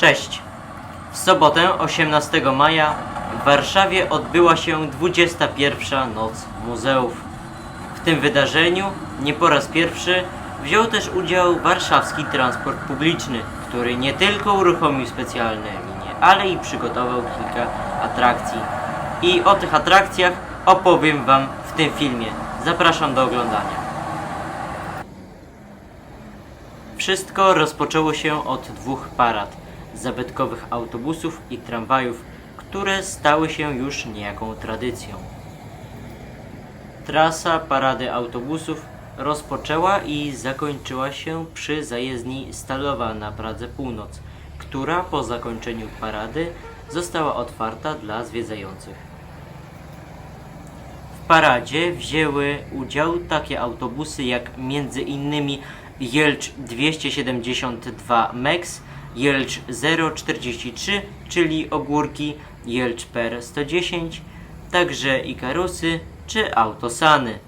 Cześć! W sobotę 18 maja w Warszawie odbyła się 21 Noc Muzeów. W tym wydarzeniu nie po raz pierwszy wziął też udział warszawski transport publiczny, który nie tylko uruchomił specjalne linie, ale i przygotował kilka atrakcji. I o tych atrakcjach opowiem Wam w tym filmie. Zapraszam do oglądania. Wszystko rozpoczęło się od dwóch parad zabytkowych autobusów i tramwajów, które stały się już niejaką tradycją. Trasa parady autobusów rozpoczęła i zakończyła się przy zajezdni Stalowa na Pradze Północ, która po zakończeniu parady została otwarta dla zwiedzających. W paradzie wzięły udział takie autobusy jak między innymi Jelcz 272 MEX, Jelcz 043, czyli ogórki, Jelcz Per 110, także Ikarusy czy Autosany.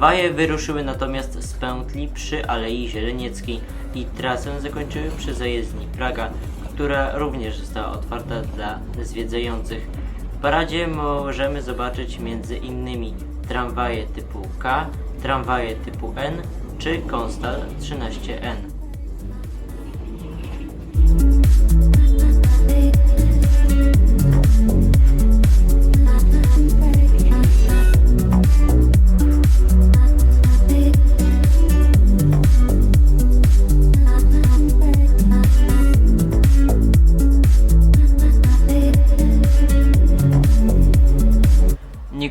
Tramwaje wyruszyły natomiast z pętli przy Alei Zielenieckiej i trasę zakończyły przy zajezdni Praga, która również została otwarta dla zwiedzających. W paradzie możemy zobaczyć innymi tramwaje typu K, tramwaje typu N czy Konstal 13N.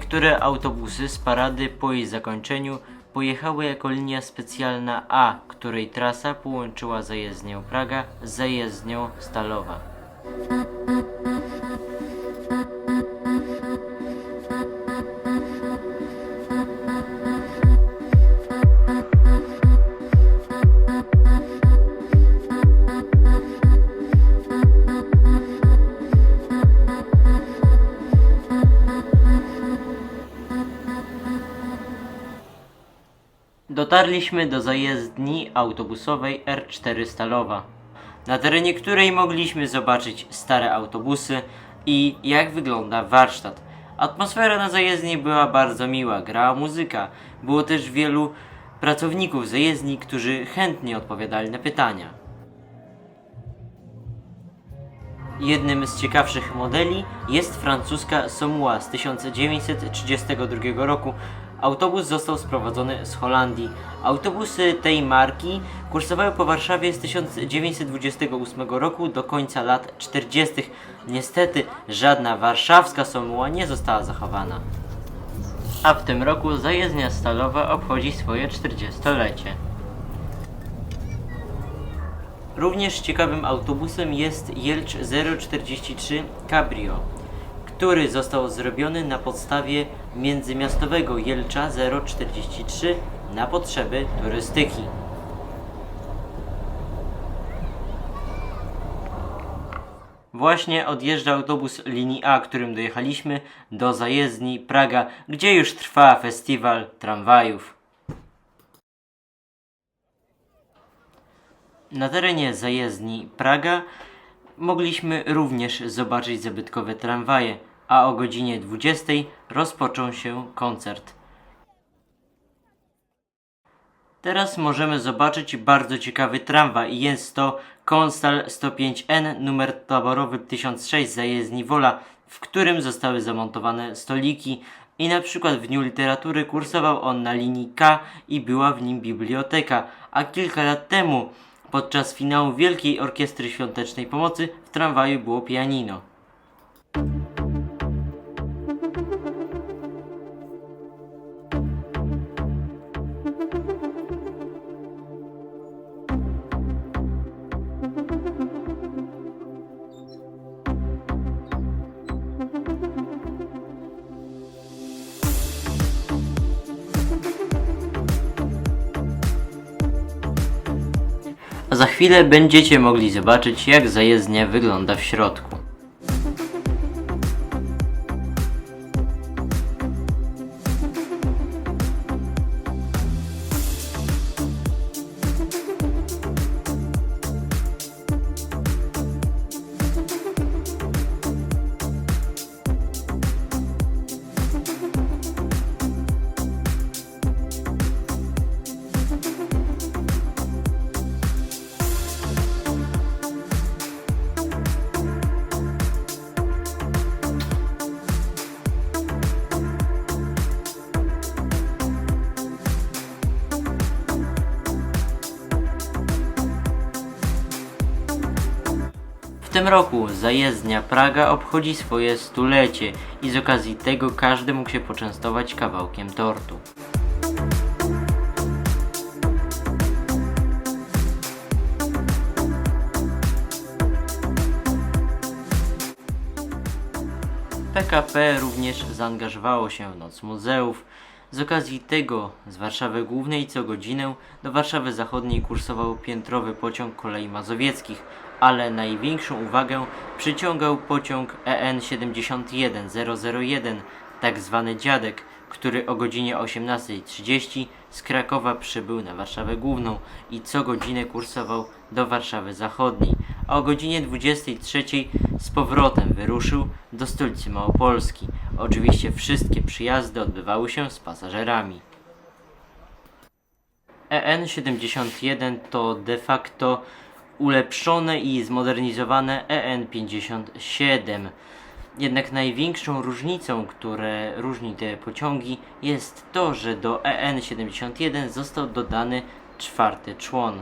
Niektóre autobusy z parady po jej zakończeniu pojechały jako linia specjalna A, której trasa połączyła zajezdnię Praga z zajezdnią Stalowa. Dotarliśmy do zajezdni autobusowej R4 Stalowa, na terenie której mogliśmy zobaczyć stare autobusy i jak wygląda warsztat. Atmosfera na zajezdni była bardzo miła, grała muzyka, było też wielu pracowników zajezdni, którzy chętnie odpowiadali na pytania. Jednym z ciekawszych modeli jest francuska Somua z 1932 roku. Autobus został sprowadzony z Holandii. Autobusy tej marki kursowały po Warszawie z 1928 roku do końca lat 40. Niestety żadna warszawska Somua nie została zachowana. A w tym roku zajezdnia stalowa obchodzi swoje 40-lecie. Również ciekawym autobusem jest Jelcz 043 Cabrio, który został zrobiony na podstawie międzymiastowego Jelcza 043 na potrzeby turystyki. Właśnie odjeżdża autobus linii A, którym dojechaliśmy do zajezdni Praga, gdzie już trwa festiwal tramwajów. Na terenie zajezdni Praga mogliśmy również zobaczyć zabytkowe tramwaje, a o godzinie 20 rozpoczął się koncert. Teraz możemy zobaczyć bardzo ciekawy tramwaj jest to Konstal 105N numer taborowy 1006 zajezdni Wola, w którym zostały zamontowane stoliki i na przykład w Dniu Literatury kursował on na linii K i była w nim biblioteka, a kilka lat temu podczas finału Wielkiej Orkiestry Świątecznej Pomocy w tramwaju było pianino. Za chwilę będziecie mogli zobaczyć jak zajezdnia wygląda w środku. W tym roku zajezdnia Praga obchodzi swoje stulecie i z okazji tego każdy mógł się poczęstować kawałkiem tortu. PKP również zaangażowało się w Noc Muzeów. Z okazji tego z Warszawy Głównej co godzinę do Warszawy Zachodniej kursował piętrowy pociąg kolei mazowieckich, ale największą uwagę przyciągał pociąg E EN 71001, tak zwany dziadek, który o godzinie 18.30 z Krakowa przybył na Warszawę Główną i co godzinę kursował do Warszawy Zachodniej, a o godzinie 23.00 z powrotem wyruszył do stolicy Małopolski. Oczywiście wszystkie przyjazdy odbywały się z pasażerami. E EN71 to de facto ulepszone i zmodernizowane E EN57. Jednak największą różnicą, które różni te pociągi, jest to, że do E EN71 został dodany czwarty człon.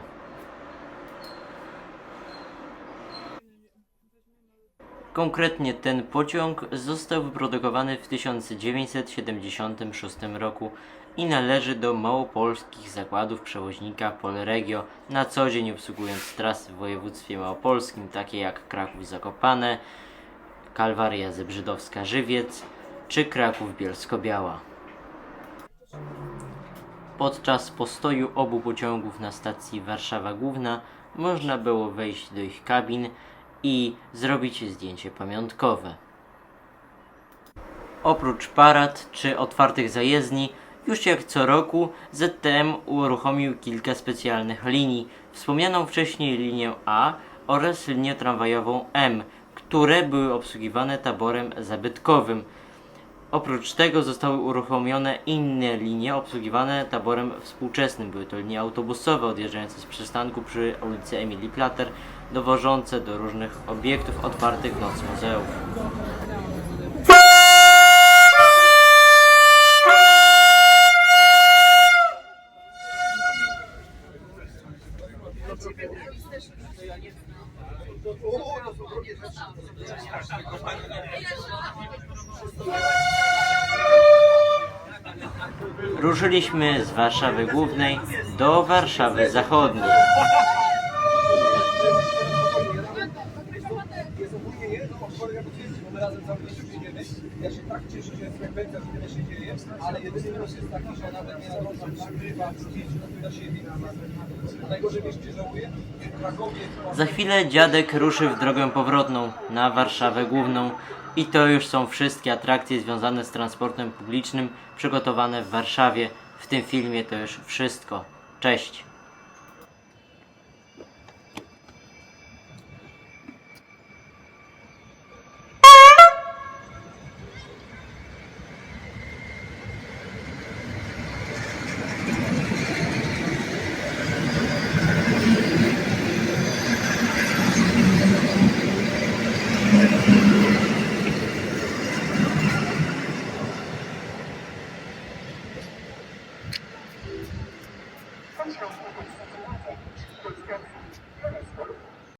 Konkretnie ten pociąg został wyprodukowany w 1976 roku i należy do małopolskich zakładów przewoźnika Polregio, na co dzień obsługując trasy w województwie małopolskim, takie jak Kraków-Zakopane, Kalwaria Zebrzydowska-Żywiec czy Kraków-Bielsko-Biała. Podczas postoju obu pociągów na stacji Warszawa Główna można było wejść do ich kabin i zrobić zdjęcie pamiątkowe. Oprócz parad czy otwartych zajezdni, już jak co roku ZTM uruchomił kilka specjalnych linii. Wspomnianą wcześniej linię A oraz linię tramwajową M, które były obsługiwane taborem zabytkowym. Oprócz tego zostały uruchomione inne linie obsługiwane taborem współczesnym. Były to linie autobusowe odjeżdżające z przystanku przy ulicy Emilii Plater, dowożące do różnych obiektów otwartych w noc muzeów. Ruszyliśmy z Warszawy Głównej do Warszawy Zachodniej. Frekwencja, się dzieje, ale jedyny minus jest taki, że nawet nie dla siebie. Najgorzej wiesz, żałuję? Za chwilę dziadek ruszy w drogę powrotną na Warszawę Główną i to już są wszystkie atrakcje związane z transportem publicznym przygotowane w Warszawie. W tym filmie to już wszystko. Cześć!